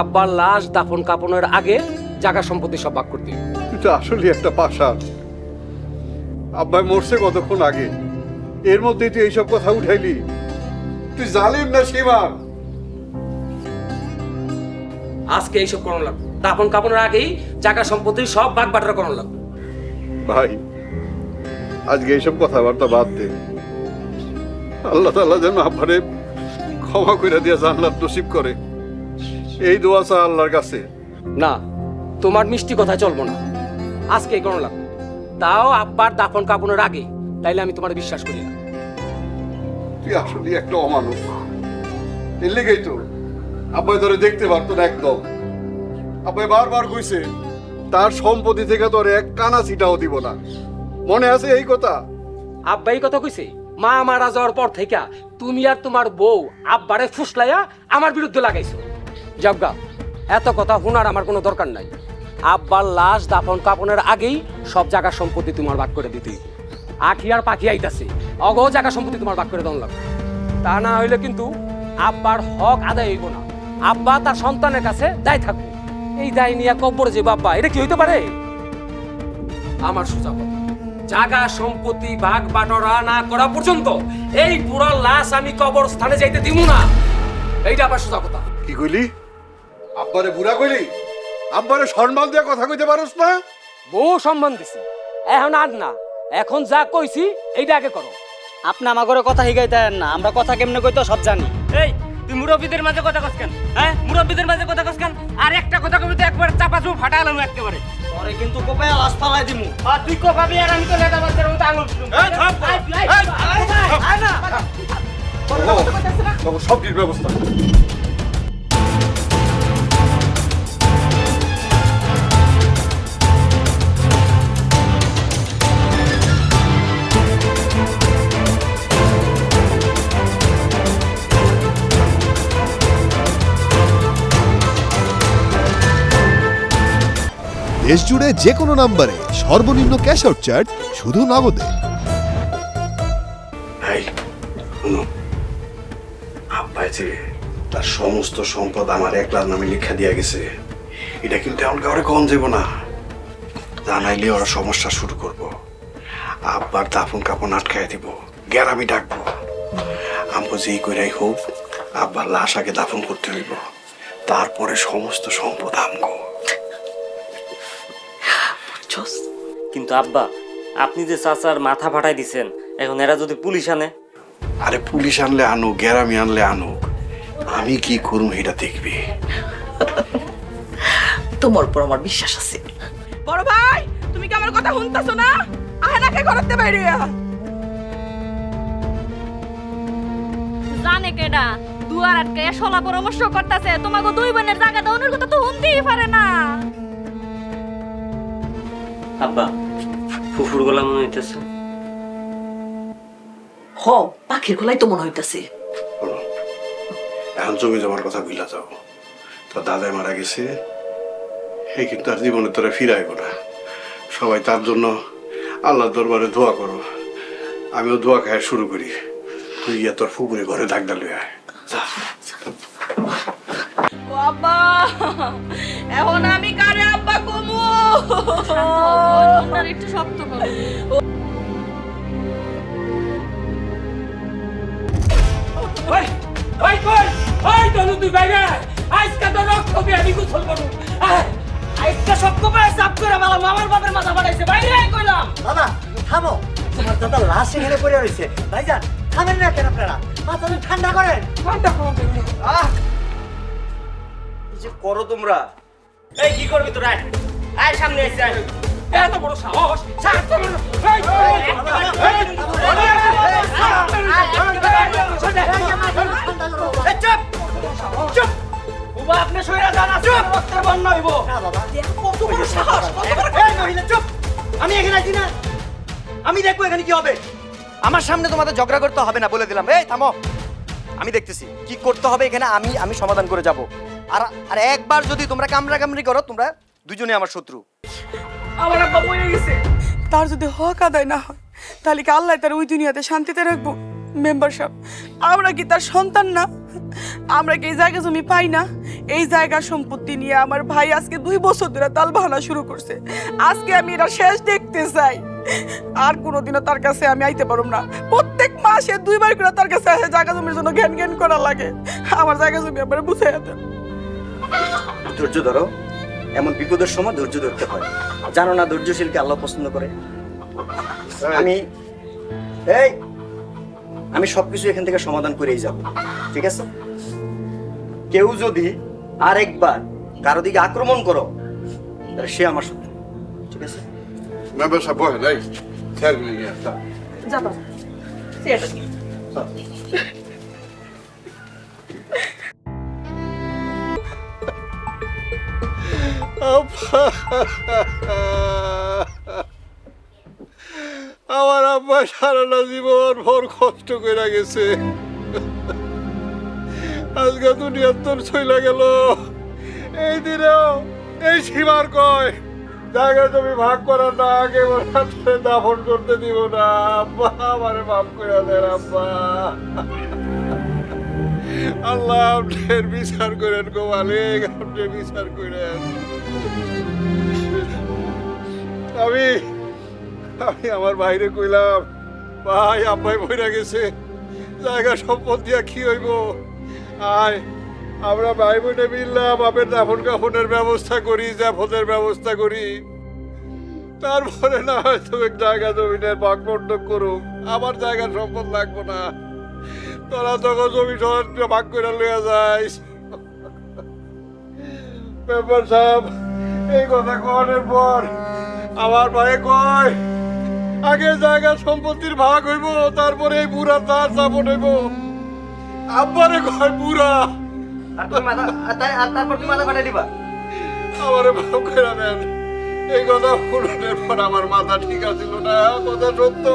আব্বার লাশ দাফন কাপনের আগে জায়গা সম্পত্তি সব ভাগ করতে। তো আসলে একটা পাশা। আব্বাই মরছে কতক্ষণ আগে? এর মধ্যেই তুই এইসব কথা উঠাইলি। তুই জালিম না সীমান আজকে এইসব করণ লাগবে। দাফন কাপনের আগেই জায়গা সম্পত্তির সব ভাগ বাটোয়ারা করণ লাগবে। ভাই আজকে এইসব কথাবার্তা বাদ দে। আল্লাহ তাআলা যেন আব্বারে ক্ষমা করে দিয়া জান্নাত নসিব করে। এই দোয়া চা আল্লাহর কাছে। না তোমার মিষ্টি কথা চলবো না। আজকে এই লাগবে তাও আব্বার দাফন কাপনের আগে তাইলে আমি তোমার বিশ্বাস করি না। তুই আসলে একটা অমানুষ। এর লেগেই তো। আব্বাই তোরে দেখতে পারতো না একদম। আব্বাই বারবার কইছে তার সম্পত্তি থেকে তোর এক কানা ছিটাও দিব না। মনে আছে এই কথা? আব্বা এই কথা কইছে মা মারা যাওয়ার পর থেকে তুমি আর তোমার বউ আব্বারে ফুসলাইয়া আমার বিরুদ্ধে লাগাইছো। যাবগা। এত কথা শোনার আমার কোনো দরকার নাই। আব্বার লাশ দাফন কাপনের আগেই সব জায়গা সম্পত্তি তোমার ভাগ করে দিতে। আখি আর পাখি আইতাছে। অগ জায়গা সম্পত্তি তোমার ভাগ করে দেওয়া লাগবে। তা না হইলে কিন্তু আব্বার হক আদায় হইব না। আব্বা তার সন্তানের কাছে দায় থাকবে। এই দায় নিয়ে কব্বর যে বাব্বা, এটা কি হইতে পারে? আমার সোজা জাগা সম্পত্তি ভাগ বাটরা না করা পর্যন্ত এই পুরা লাশ আমি কবর স্থানে যাইতে দিব না। এইটা আবার সোজা কথা। কি কইলি? আব্বারে বুড়া কইলি? আব্বারে সম্মান দিয়ে কথা কইতে পারোস না? বহু সম্মান দিছি। এখন আর না। এখন যা কইছি এইটা আগে করো। আপনি আমার ঘরে কথা শিখাইতেন না। আমরা কথা কেমনে কইতো সব জানি। এই তুই মুরব্বীদের মাঝে কথা কস কেন? হ্যাঁ? মুরব্বীদের মাঝে কথা কস কেন? আর একটা কথা কবি তো একবার চাপা চুপ ফাটা ফাটালাম একেবারে। পরে কিন্তু কোপায় লাশ ফালাই দিমু। আর তুই কো ভাবি আর আমি তো লেদা বাচ্চার মতো আঙুল ছুঁড়ুম। আয়, আয়, আয়। সব ঠিক ব্যবস্থা দেশ জুড়ে যে কোনো নম্বরে সর্বনিম্ন ক্যাশ আউট চার্জ শুধু নগদে। তার সমস্ত সম্পদ আমার একলার নামে লিখা দিয়া গেছে, এটা কিন্তু এমন কাউরে কম যাব না। জানাইলে ওরা সমস্যা শুরু করব। আব্বার দাফন কাপন আটকায় দিব, গ্যারামি ডাকবো। আমগো যেই কইরাই হোক, আব্বার লাশ আগে দাফন করতে হইব। তারপরে সমস্ত সম্পদ আমগো। কিন্তু আব্বা আপনি যে চাচার মাথা ফাটাই দিছেন এখন এরা যদি পুলিশ আনে? আরে পুলিশ আনলে আনুক গ্যারামি আনলে আনুক। আমি কি করুম এটা দেখবি। তোমার উপর আমার বিশ্বাস আছে। বড় ভাই তুমি কি আমার কথা শুনতাছো না? আহে নাকে করতে বাইরে জানে কেডা দুয়ার আটকে সলা পরামর্শ করতেছে তোমাকে দুই বোনের জায়গা দাউনের কথা তো শুনতেই পারে না। আব্বা ফুফুর গলা মনে হইতেছে। হ পাখির গলাই তো মনে হইতাছে। এখন জমি জমার কথা ভুলা যাও। তো দাদাই মারা গেছে এই কিন্তু আর জীবনে তোরা ফিরাইব না। সবাই তার জন্য আল্লাহ দরবারে দোয়া করো। আমিও দোয়া খায় শুরু করি। তুই গিয়ে তোর ফুপুরে ঘরে ডাক ডালু আয়। আব্বা এখন আমি মনটা একটু শক্ত করো ওই ওই কই ওই দলু তুই বাইরে। আজকে তো রক্ত হবে আমি গোসল করব আয় সব কোপায় চাপ করে মালা আমার বাপের মাথা ফাটাইছে বাইরে আয় কইলাম দাদা থামো। তোমার দাদা লাশ এখানে পড়ে রয়েছে। ভাইজান থামেন না কেন আপনারা? মাথা ঠান্ডা করেন। আহ! যে করো তোমরা। এই কি করবি তোরা? আয় সামনে এসে এত বড় সাহস সাহস তো বড়। এই, এই, এই চুপ চুপ। উবা আপনি সইরা জানা চুপ। রক্তের বন্যা হইব। না বাবা কত বড় সাহস কত বড় মহিলা চুপ। আমি এখানে আছি না। আমি দেখব এখানে কি হবে। আমার সামনে তোমাদের ঝগড়া করতে হবে না বলে দিলাম। এই থামো। আমি দেখতেছি। কি করতে হবে এখানে আমি আমি সমাধান করে যাব। আর আর একবার যদি তোমরা কামড়া কামড়ি করো তোমরা দুজনে আমার শত্রু। আমার আব্বা মরে গেছে। তার যদি হক আদায় না হয় তাহলে কি আল্লাহ তার ওই দুনিয়াতে শান্তিতে রাখব? মেম্বার সাহেব আমরা কি তার সন্তান না? আমরা কি এই জায়গা জমি পাই না? এই জায়গা সম্পত্তি নিয়ে আমার ভাই আজকে দুই বছর ধরে তাল বাহানা শুরু করছে। আজকে আমি এটা শেষ দেখতে চাই। আর কোনোদিনও তার কাছে আমি আইতে পারব না। প্রত্যেক মাসে দুইবার করে তার কাছে আসে জায়গা জমির জন্য জ্ঞান জ্ঞান করা লাগে। আমার জায়গা জমি আমার বুঝে দেন। ধৈর্য ধরো। এমন বিপদের সময় ধৈর্য ধরতে হয়। জানো না ধৈর্যশীলকে আল্লাহ পছন্দ করে। আমি এই আমি সবকিছু এখান থেকে সমাধান করেই যাব। ঠিক আছে? কেউ যদি আরেকবার কারও দিকে আক্রমণ করো তাহলে সে আমার শত্রু ঠিক আছে? মেম্বার সাহেব বহেন এই স্যার গিয়ে আমার আব্বা সারাটা জীবন ভর কষ্ট করে গেছে। আজকে দুনিয়ার তোর ছইলা গেল। এই দিনেও এই সীমার কয় জায়গা তুমি ভাগ করার না আগে দাফন করতে দিব না। আব্বা, আমারে মাফ করে দেন আব্বা। আল্লাহ আপনার বিচার করেন গো মালিক, আপনি বিচার করেন। আমি আমি আমার বাইরে কইলাম, ভাই, আব্বাই বইরা গেছে। জায়গা সম্পত্তি আর কি হইব? আয়, আমরা ভাই বোনে মিললাম, বাপের দাফন কাফনের ব্যবস্থা করি জাফনের ব্যবস্থা করি। তারপরে না হয়তো জায়গা জমিনের বন্টন করুক আমার জায়গার সম্পদ লাগবো না। তোরা তখন জমি ভাগ করে লইয়া যাইস। ব্যাপার সাহেব, এই কথা কনের পর আমার ভাই কয় আগে জায়গা সম্পত্তির ভাগ হইব তারপরে এই বুড়া তার চাপন হইব। আব্বারে কয় বুড়া। তারপর মাথা দিবা? আমারে ভাব করে নেন এই কথা শুনানোর পর আমার মাথা ঠিক আছিল না কথা সত্য।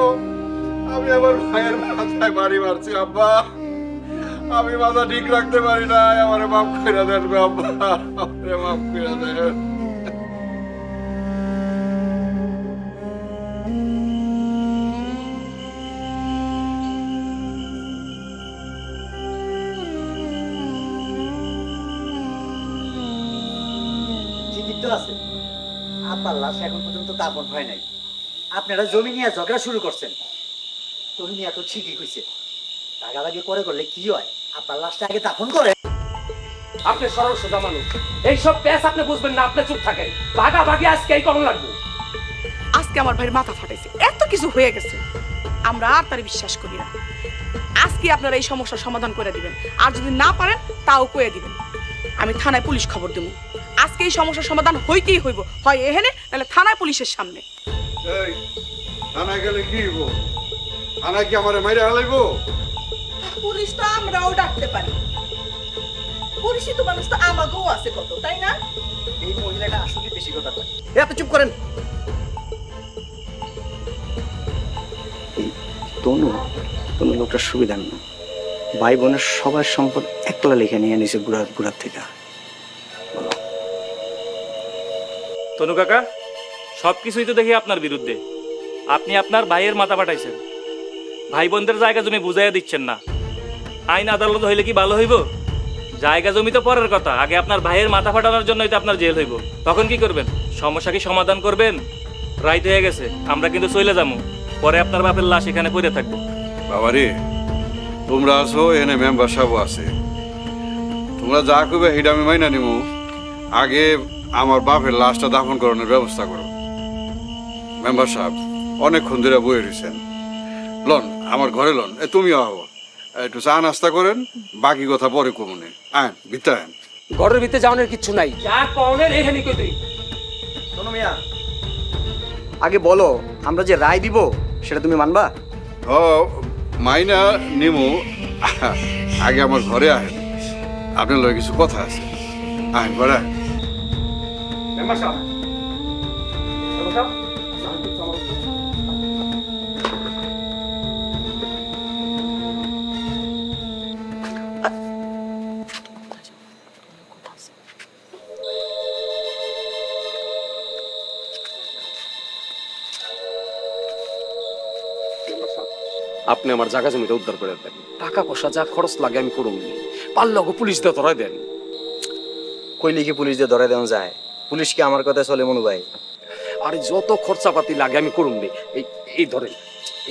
আমি আমার ভাইয়ের মাথায় বাড়ি মারছি আব্বা। আমি মাথা ঠিক রাখতে পারি না আমার মাফ করে দেন আব্বা। আমারে মাফ করে দেন। পর্যন্ত হয় নাই। আপনারা জমি নিয়ে ঝগড়া শুরু করছেন। তুমি নিয়ে তো ঠিকই কইছে। ভাগাভাগি করে করলে কি হয়? আব্বার লাশটা আগে দাফন করে আপনি সরল সোজা মানুষ। এইসব প্যাস আপনি বুঝবেন না আপনি চুপ থাকেন। ভাগা ভাগি আজকে এই করণ লাগবো। আজকে আমার ভাইয়ের মাথা ফাটাইছে। এত কিছু হয়ে গেছে। আমরা আর তার বিশ্বাস করি না। আজকে আপনারা এই সমস্যার সমাধান করে দিবেন। আর যদি না পারেন তাও কয়ে দিবেন। আমি থানায় পুলিশ খবর দেবো। আজকে এই সমস্যার সমাধান হইতেই হইব। হয় এখানে নাহলে থানায় পুলিশের সামনে। এই থানায় গেলে কি হইব? থানায় কি আমারে মাইরে হালাইব পুলিশ তো আমরাও ডাকতে পারি। পুলিশই তো মানুষ তো আমাকেও আছে কত তাই না? এই মহিলাটা আসলে বেশি কথা কয়। এ আপনি চুপ করেন। তনু তনু লোকটার সুবিধা না ভাই বোনের সবার সম্পদ একলা লিখে নিয়ে নিছে বুড়ার বুড়ার থেকে। তনু কাকা সব কিছুই তো দেখি আপনার বিরুদ্ধে। আপনি আপনার ভাইয়ের মাথা পাঠাইছেন ভাই বোনদের জায়গা জমি বুঝাইয়া দিচ্ছেন না। আইন আদালত হইলে কি ভালো হইব? জায়গা জমি তো পরের কথা। আগে আপনার ভাইয়ের মাথা ফাটানোর জন্যই তো আপনার জেল হইব। তখন কি করবেন? সমস্যা কি সমাধান করবেন? রাইত হয়ে গেছে। আমরা কিন্তু চলে যাব পরে আপনার বাপের লাশ এখানে পড়ে থাকব। বাবারে, তোমরা আছো এনে মেম্বার সাহেব আছে। তোমরা যা করবে আমি মাইনা নিমু। আগে আমার বাপের লাশটা দাফন করানোর ব্যবস্থা করো। মেম্বার সাহেব অনেকক্ষণ ধরে বয়ে রয়েছেন লন আমার ঘরে লন। এ তুমিও আহো। একটু চা নাস্তা করেন বাকি কথা পরে কমনে আয় ভিতরে আয় ঘরের ভিতরে যাওয়ানোর কিচ্ছু নাই। যা কনের এখানে কই তুই? তনু মিয়া আগে বলো আমরা যে রায় দিব সেটা তুমি মানবা? ও মাইনা নিমু আগে আমার ঘরে আহেন। আপনার লগে কিছু কথা আছে। আহেন ঘরে আহেন আপনি আমার জায়গা জমিটা উদ্ধার করে দেন। টাকা পয়সা যা খরচ লাগে আমি করুন। পারলে পুলিশ দিয়ে ধরাই দেন। কইলে কি পুলিশ দিয়ে ধরে দেওয়া যায়? পুলিশ কি আমার কথা চলে মনু ভাই। আরে যত খরচাপাতি লাগে আমি করুন রে। এই এই ধরেন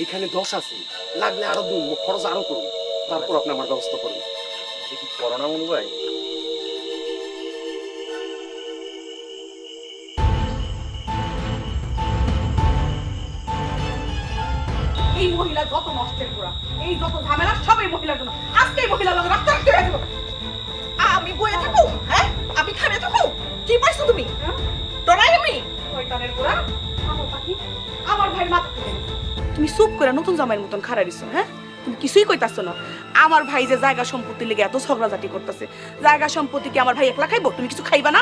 এইখানে দশ আছে লাগলে আরও দুই খরচ আরও করুন তারপর আপনি আমার ব্যবস্থা করুন। করোনা মনু ভাই? এই মহিলা যত নষ্টের করা এই যত ঝামেলা সব এই মহিলার জন্য। আজকে এই মহিলার লগে রাস্তা হয়ে আমি বইয়ে থাকব হ্যাঁ? আমি খাবে থাকব কি পাইছো তুমি? ডরাই আমি। শয়তানের গোড়া আমার পাখি আমার ভাইয়ের মাথা তুমি চুপ করে নতুন জামাইয়ের মতন খাড়া দিছো হ্যাঁ? তুমি কিছুই কইতাছো না। আমার ভাই যে জায়গা সম্পত্তি লেগে এত ঝগড়াঝাটি করতেছে জায়গা সম্পত্তি কি আমার ভাই একলা খাইবো? তুমি কিছু খাইবা না?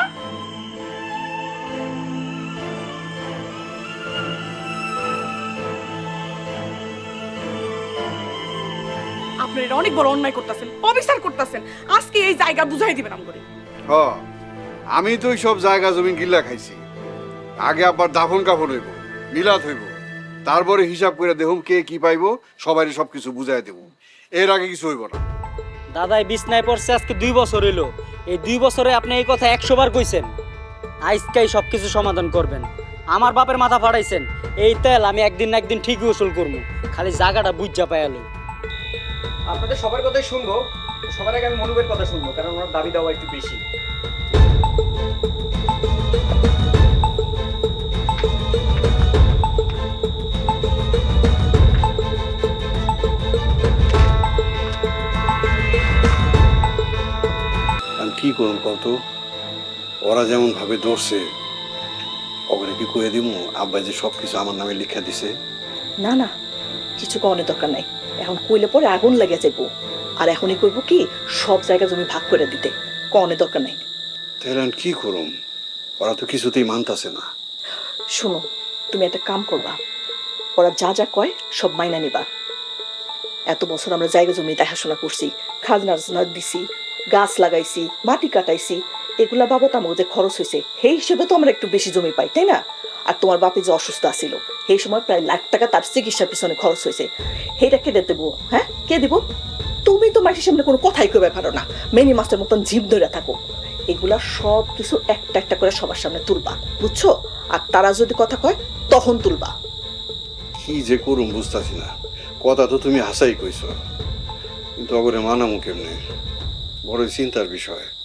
আপনি এটা অনেক বড় অন্যায় করতেছেন অবিচার করতেছেন। আজকে এই জায়গা বুঝাই দিবেন আমগরে হ। আমি তো সব জায়গা জমি গিল্লা খাইছি। আগে আবার দাফন কাফন হইব মিলাদ হইব। তারপরে হিসাব করে দেখুন কে কি পাইবো সবাই সব কিছু বুঝাই দেব। এর আগে কিছু হইব না। দাদাই বিছনায় পড়ছে আজকে দুই বছর হইল। এই দুই বছরে আপনি এই কথা একশো বার কইছেন। আজকেই সব কিছু সমাধান করবেন। আমার বাপের মাথা ফাটাইছেন এই তেল আমি একদিন না একদিন ঠিকই উসুল করব খালি জায়গাটা বুঝা পায়ালো আপনাদের সবার কথাই শুনব। সবার আগে আমি মনুবের কথা শুনব কারণ ওনার দাবি দেওয়া একটু বেশি। কি করুন কত ওরা যেমন ভাবে ধরছে, ওগুলো কি কয়ে দিব আব্বা যে সব কিছু আমার নামে লিখা দিছে। না না, কিছু করানোর দরকার নাই। এখন কইলে পরে আগুন লেগে যাইব। আর এখনই করব কি, সব জায়গা জমি ভাগ করে দিতে। কনের দরকার নাই। তাহলে আমি কি করুম? ওরা তো কিছুতেই মানতাছে না। শোনো, তুমি একটা কাম করবা। ওরা যা যা কয়, সব মাইনা নিবা। এত বছর আমরা জায়গা জমি দেখাশোনা করছি, খাজনা টাজনা দিছি, গাছ লাগাইছি, মাটি কাটাইছি, এগুলা বাবদ আমার যে খরচ হয়েছে, সেই হিসেবে তো আমরা একটু বেশি জমি পাই, তাই না? আর তোমার বাপে যে অসুস্থ আছিল, সেই সময় প্রায় লাখ টাকা তার চিকিৎসার পিছনে খরচ হয়েছে। সেইটা কে দেবো? হ্যাঁ? কে দিব? তুমি তো মাটির সামনে কোনো কথাই কবে পারো না। মেনি মাস্টার মতন জীব ধরে থাকো। এগুলা সব কিছু একটা একটা করে সবার সামনে তুলবা, বুঝছ? আর তারা যদি কথা কয়, তখন তুলবা। কি যে করুম বুঝতাছি না। কথা তো তুমি হাসাই কইছো। কিন্তু অগরে মানামু কেমনে? বড় চিন্তার বিষয়।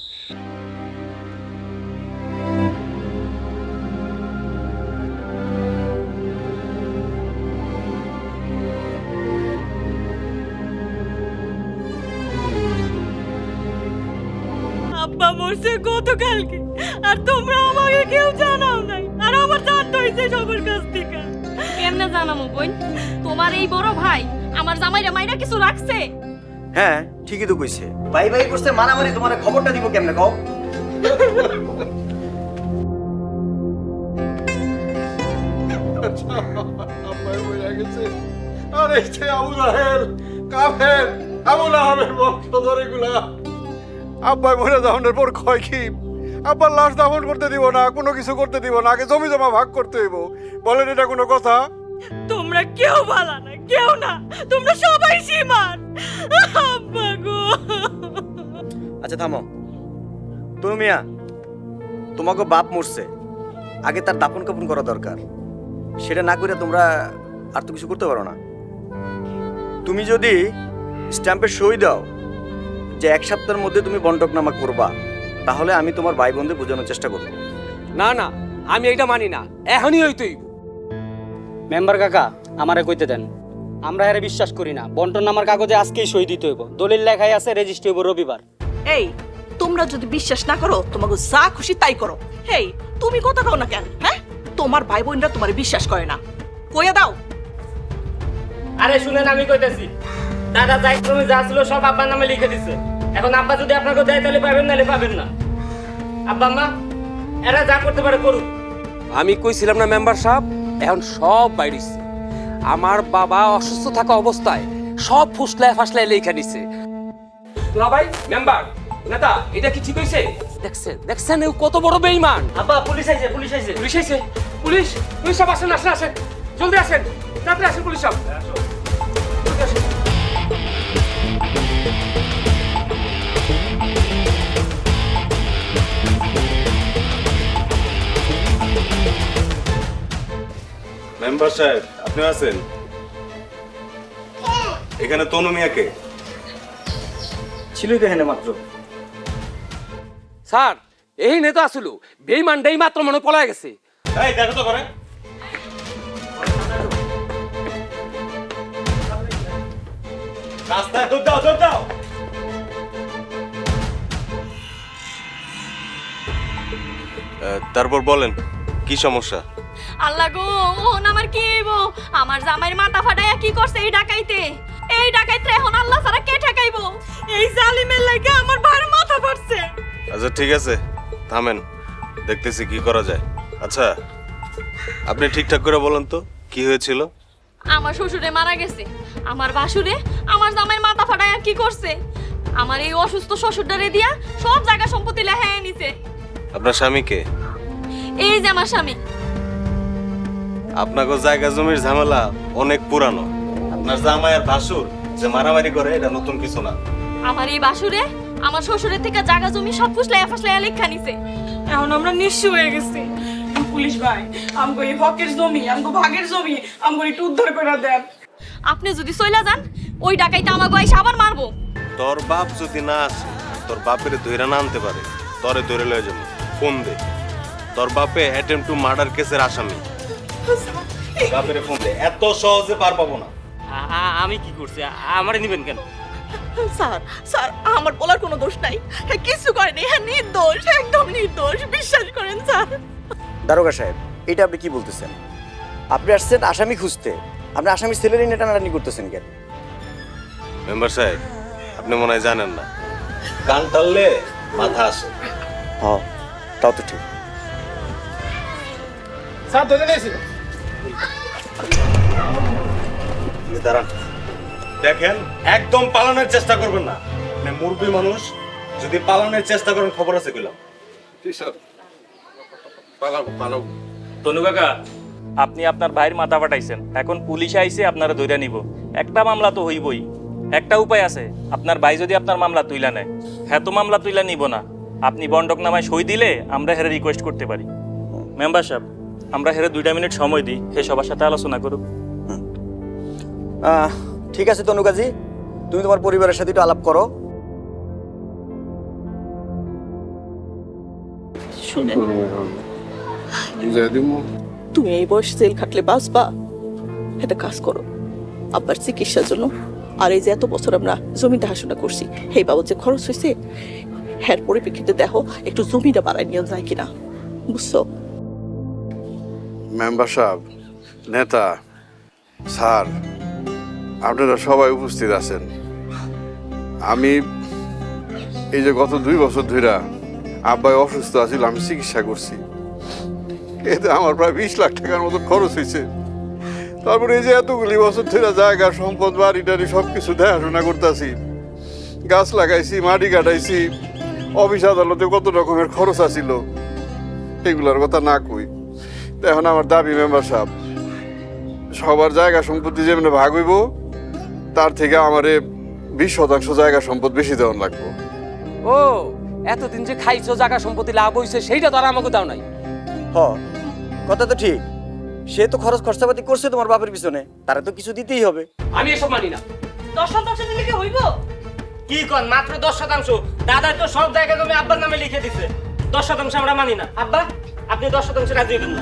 গতকালকে আর তোমরা আমাকে কেউ জানাও নাই। আর আমার জানতে হইছে সবার কাছ থেকে। কেমনে জানামু বোন? তোমার এই বড় ভাই আমার জামাইরা মাইরা কিছু রাখছে? হ্যাঁ ঠিকই তো কইছে। ভাই ভাই করছে মারামারি তোমার খবরটা দিব কেমনে কও? আব্বাই বইরা গেছে। আরে সে আবু রাহেল কাফের আবু রাহেলের বংশধর এগুলা। আব্বাই মরে দাফনের পর কয় কি? আব্বার লাশ দাফন করতে দিব না কোনো কিছু করতে দিব না আগে জমি জমা ভাগ করতে হইব। বলেন এটা কোনো কথা? তোমরা কেউ ভালো না কেউ না তোমরা সবাই সীমান আব্বা গো। আচ্ছা থামো। তুমি মিয়া তোমাকে বাপ মরছে আগে তার দাপন কাপন করা দরকার। সেটা না করে তোমরা আর তো কিছু করতে পারো না। তুমি যদি স্ট্যাম্পে সই দাও যে এক সপ্তাহের মধ্যে তুমি বন্টকনামা করবা তাহলে আমি তোমার ভাই বোনদের বোঝানোর চেষ্টা করব। না না আমি এইটা মানি না। এখনই হইতই মেম্বার কাকা আমারে কইতে দেন। আমরা এর বিশ্বাস করি না। বন্টন নামার কাগজে আজকেই সই দিতে হইব। দলিল লেখাই আছে রেজিস্ট্রি হইব রবিবার। এই তোমরা যদি বিশ্বাস না করো তোমাকে যা খুশি তাই করো। হেই তুমি কথা কও না কেন হ্যাঁ? তোমার ভাই বোনরা তোমার বিশ্বাস করে না। কইয়া দাও। আরে শুনেন আমি কইতেছি। দাদা যাই তুমি যা ছিল সব আব্বার নামে লিখে দিছে। এখন আব্বা যদি আপনাকে দেয় তাহলে পাবেন নাহলে পাবেন না। আব্বা আম্মা এরা যা করতে পারে করুক। আমি কইছিলাম না মেম্বার সাহেব? এখন সব বাইরেছে। আমার বাবা অসুস্থ থাকা অবস্থায় সব ফুসলায় ফাসলায় লেখা নিছে। না ভাই মেম্বার নেতা এটা কি ঠিক হইছে? দেখছেন দেখছেন ও কত বড় বেঈমান আব্বা পুলিশ আইছে পুলিশ আইছে। পুলিশ আইছে? পুলিশ পুলিশ সব আসেন আসেন আসেন। জলদি আসেন তাড়াতাড়ি আসেন পুলিশ সব। সাহেব আপনি আছেন? এখানে তনু মিয়াকে? ছিলই তো এখানে মাত্র। স্যার এই নে আসলো। বেইমানটাই মাত্র মনে পলায় গেছে। এই দেখো তো করে রাস্তায় দৌড় দাও দৌড় দাও। তারপর বলেন কি সমস্যা? আল্লাহ গো ওহন আমার কি হইব? আমার জামাইয়ের মাথা ফাটাইয়া কি করছে এই ডাকাইতে? এই ডাকাইতে এখন আল্লাহ ছাড়া কে ঠেকাইব? এই জালিমের লাগে আমার ভাইয়ের মাথা ফাটছে। আচ্ছা ঠিক আছে। থামেন দেখতেছি কি করা যায়। আচ্ছা আপনি ঠিকঠাক করে বলেন তো কি হয়েছিল? আমার শ্বশুরে মারা গেছে। আমার বাসুরে আমার জামাইয়ের মাথা ফাটাইয়া কি করছে? আমার এই অসুস্থ শ্বশুরটারে দিয়া সব জায়গা সম্পত্তি লেহায় নিছে। আপনার স্বামীকে এই যে আমার স্বামী। আপনাকে জায়গা জমির ঝামেলা অনেক পুরানো। আপনার জামাই আর ভাসুর যে মারামারি করে এটা নতুন কিছু না। আমার এই বাসুরে আমার শ্বশুরের থেকে জায়গা জমি সব ফুসলাইয়া ফুসলাইয়া লেখা নিছে। এখন আমরা নিঃস্ব হয়ে গেছি। পুলিশ ভাই আমগো এই হকের জমি আমগো ভাগের জমি আমগো একটু উদ্ধার করে দেন। আপনি যদি চইলা যান ওই ডাকাইতে আমাকে আইসা আবার মারবো। তোর বাপ যদি না আসে তোর বাপের ধৈরা না আনতে পারে তরে ধরে লয়ে যাব। ফোন দে। তোর বাপে অ্যাটেম্প টু মার্ডার কেসের আসামি। বাপের ফোন দে এত সহজে পার পাবো না। আমি কি করছি? আমারে নিবেন কেন? স্যার স্যার আমার বলার কোনো দোষ নাই। হ্যাঁ কিছু করেনি। হ্যাঁ নির্দোষ একদম নির্দোষ। বিশ্বাস করেন স্যার। দারোগা সাহেব এটা আপনি কি বলতেছেন? আপনি আসছেন আসামি খুঁজতে। আপনি আসামি ছেলেরই নেটা নাটানি করতেছেন কেন? মেম্বার সাহেব আপনি মনে হয় জানেন না। কান টানলে মাথা আসে। হ তাও তো ঠিক। স্যার ধরে আপনি দাঁড়ান। দেখেন একদম পালানোর চেষ্টা করবেন না। মানে মুরবি মানুষ যদি পালানোর চেষ্টা করেন খবর আছে কইলাম। তনু কাকা আপনি আপনার ভাইয়ের মাথা ফাটাইছেন। এখন পুলিশ আইছে আপনারা ধইরা নিব। একটা মামলা তো হইবই। একটা উপায় আছে। আপনার ভাই যদি আপনার মামলা তুইলা নেয়। হ্যাঁ তো মামলা তুইলা নিব না। আপনি বন্ডক নামায় সই দিলে আমরা হেরে রিকোয়েস্ট করতে পারি। মেম্বার সাহেব আমরা হেরে দুইটা মিনিট সময় দিই হে সবার সাথে আলোচনা করুক। আহ, ঠিক আছে তনুকাজি তুমি তোমার পরিবারের সাথে একটু আলাপ করো। শুনেন। তুমি এই বয়স জেল খাটলে বাঁচবা। একটা কাজ করো আব্বার চিকিৎসার জন্য। আর এই যে এত বছর আমরা জমি দেখাশোনা করছি সেই বাবদ যে খরচ হয়েছে হ্যার পরিপ্রেক্ষিতে দেখো একটু জমিটা বাড়াই নিয়ে যায় কিনা। বুঝছ? মেম্বার সাহেব, নেতা, স্যার, আপনারা সবাই উপস্থিত আছেন। আমি এই যে গত দুই বছর ধরে আব্বাই অসুস্থ আছিল, আমি চিকিৎসা করছি। এতে আমার প্রায় বিশ লাখ টাকার মতো খরচ হয়েছে তারপরে এই যে এতগুলি বছর ধরে জায়গা, সম্পদ, বাড়ি টাড়ি সব কিছু দেখাশোনা করতেছি। গাছ লাগাইছি, মাটি কাটাইছি, অফিস আদালতে কত রকমের খরচ আছিল। এগুলোর কথা না কই। এখন আমার দাবি মেম্বার সাহেব সবার জায়গা সম্পত্তি যেমন ভাগ হইব তার থেকে আমারে বিশ শতাংশ জায়গা সম্পদ বেশি দেওয়ার লাগবো। ও এতদিন যে খাইছো জায়গা সম্পত্তি লাভ হইছে সেইটা তো আর আমাকে দাও নাই। হ কথা তো ঠিক। সে তো খরচ খরচাপাতি করছে তোমার বাপের পিছনে তারা তো কিছু দিতেই হবে। আমি এসব মানি না। দশ শতাংশ দিলে কি হইব? কি কন মাত্র দশ শতাংশ? দাদা তো সব জায়গা জমি আব্বার নামে লিখে দিছে। দশ শতাংশ আমরা মানি না। আব্বা আপনি দশ শতাংশ রাজি হবেন না।